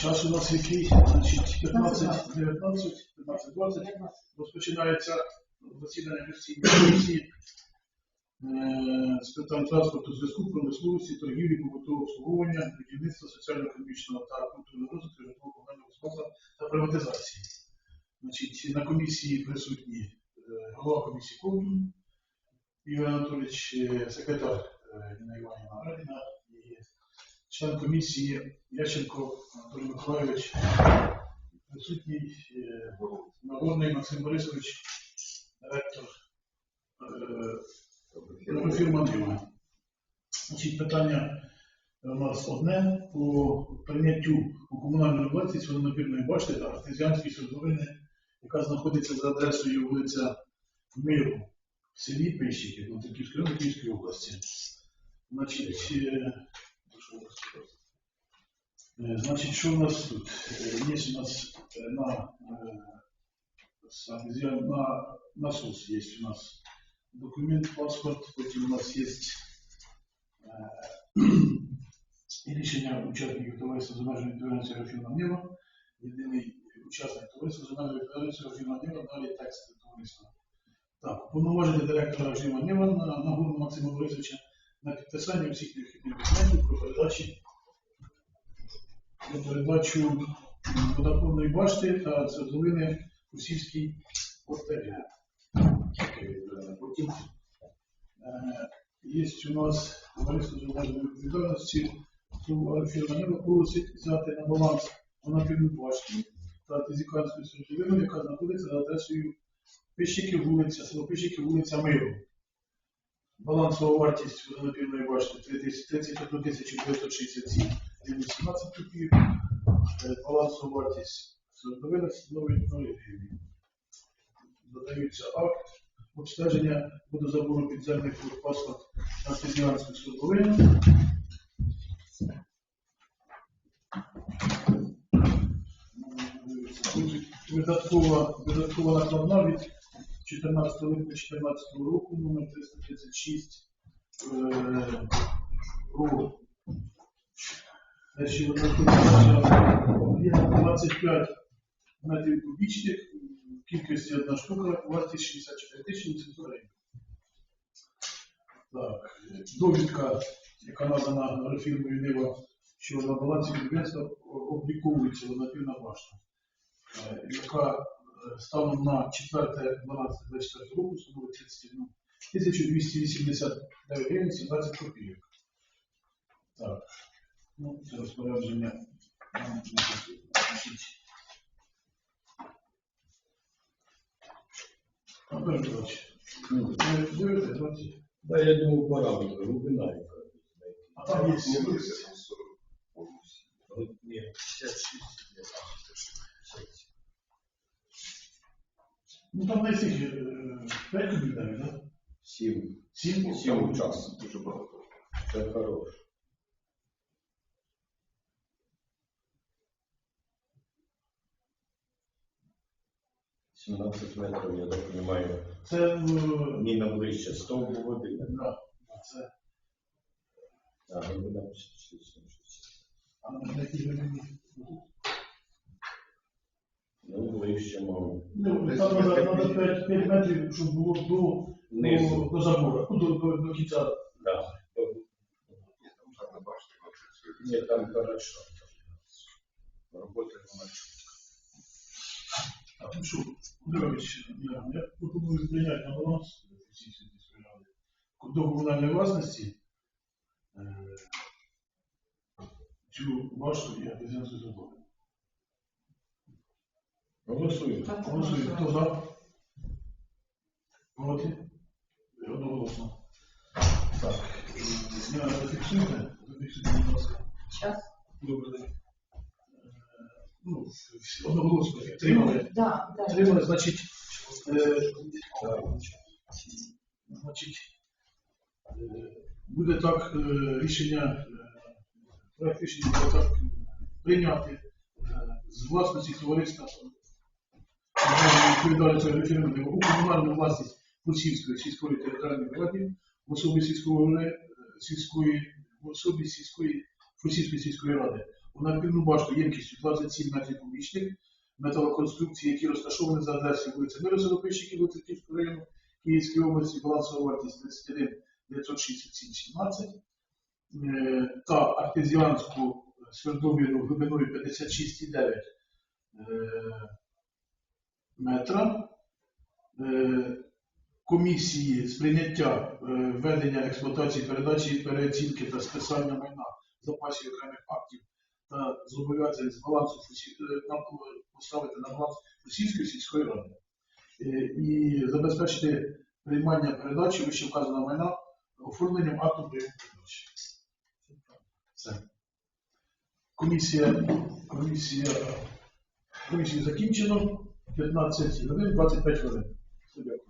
час у нас який? Значить, 15, 19, 15, 20. Розпочинається засідання постійної комісії е, з питань транспорту, зв'язку, промисловості, торгівлі, побутового обслуговування, будівництва, соціально-економічного та культурного розвитку, житлово-комунального господарства та приватизації. Значить, на комісії присутні е, голова комісії Ковтун, Ігор Анатолійович, е, секретар Ніна Іванівна Радіна і член комісії Ященко Анатолій Миколайович, присутній е, Нагорний Максим Борисович, директор е, фірма Дива. Значить, питання у нас одне по прийняттю у комунальну власність водонапірної башти та свердловини, яка знаходиться за адресою вулиця Миру в селі Пищики, Контаківської Київської області. Значить, е, прошу вас, е, значить, що у нас тут? Е, Є у нас е, на, е, з артезіан- на насос є у нас документ, паспорт, потім у нас є і рішення учасників товариства з обмеженою відповідальністю Рафіна Нива, єдиний учасник товариства з обмеженою відповідальністю Рафіна Нива, далі текст товариства. Так, уповноважити директора Рафіна Нива на нагорну Максима Борисовича на підписання всіх необхідних документів про передачі про передачу водопроводної башти та свердловини Курсівській ОТГ. Е, Потім е, є у нас товариство з обмеженою відповідальності, фірма Небо просить взяти на баланс монопільну башту та Тизіканську свердловину, яка знаходиться за адресою Пищики, вулиця, село Пищики, вулиця Миру. Балансова вартість водонапірної башти 31 967 18 копійок. Е, Балансова вартість свердловини становить 0 гривень. Додаються акт обстеження водозабору підземних вод паспорт артезіанської свердловини. Видаткова, видаткова накладна від 14 липня 2014 року, номер 336 е, про Перші є 25 метрів кубічних, в кількості одна штука, вартість 64 тисячі 800 гривень. Так, довідка, яка надана фірмою Нива, що на балансі підприємства обліковується водопільна башта, е, яка станом на 4 12 24 року становить 31 1289 гривень 17 копійок. Так, ну, це розпорядження. нам не потрібно. Значить, Антон Петрович, ви дивитесь, бачите? Да, я думаю, параметры, глубина яка. А там є Ну, Ні, 56. Ну там на всіх 5 кубів навіть, так? Сім. 7? Сім учасників. Дуже багато. Це хороше. Сімнадцять метрів, я так розумію, Це, е, ні на ближче, 100 води. да, це, А, глибина 56. а на якій глибині? Ну, ближче, мабуть. Ну, там треба, треба 5, 5 метрів, щоб було до, Низу. до, до забору, ну, до, до, до кінця. Да. Ні, там хорошо. Робота вона А ну що, Кудрович, я, я пропоную прийняти на баланс ці ради. До комунальної власності е, цю башту і артезіанську забору. Голосуємо. Голосуємо. Хто за? Проти? Одноголосно. Так. Я зафіксуйте. Зафіксуйте, будь ласка. Щас. Добрий день. Е, Ну, всі одноголосно підтримали. Да, да. Підтримали, значить, е, значить, е, буде так е, рішення, е, проект рішення буде так прийняти е, з власності товариства відповідальності референдуму у комунальну власність Курсівської сільської територіальної сільського е, сільської в особі сільської Фусівської сільської ради у напільну башту ємкістю 27 метрів кубічних металоконструкції, які розташовані за адресою вулиця Миру Садопищиків, Луцьківського району Київської області, балансова вартість 31 967 17 е, та артезіанську свердловину глибиною 56,9 е, метра. Е, Комісії з прийняття е, ведення експлуатації передачі, переоцінки та списання майна запасів окремих актів та зобов'язань з балансу е, поставити на баланс Російської сільської ради Е, і забезпечити приймання передачі вище вказаного майна оформленням акту прийому передачі. Все. Комісія, комісія, комісію закінчено. 15 годин, 25 хвилин. Дякую.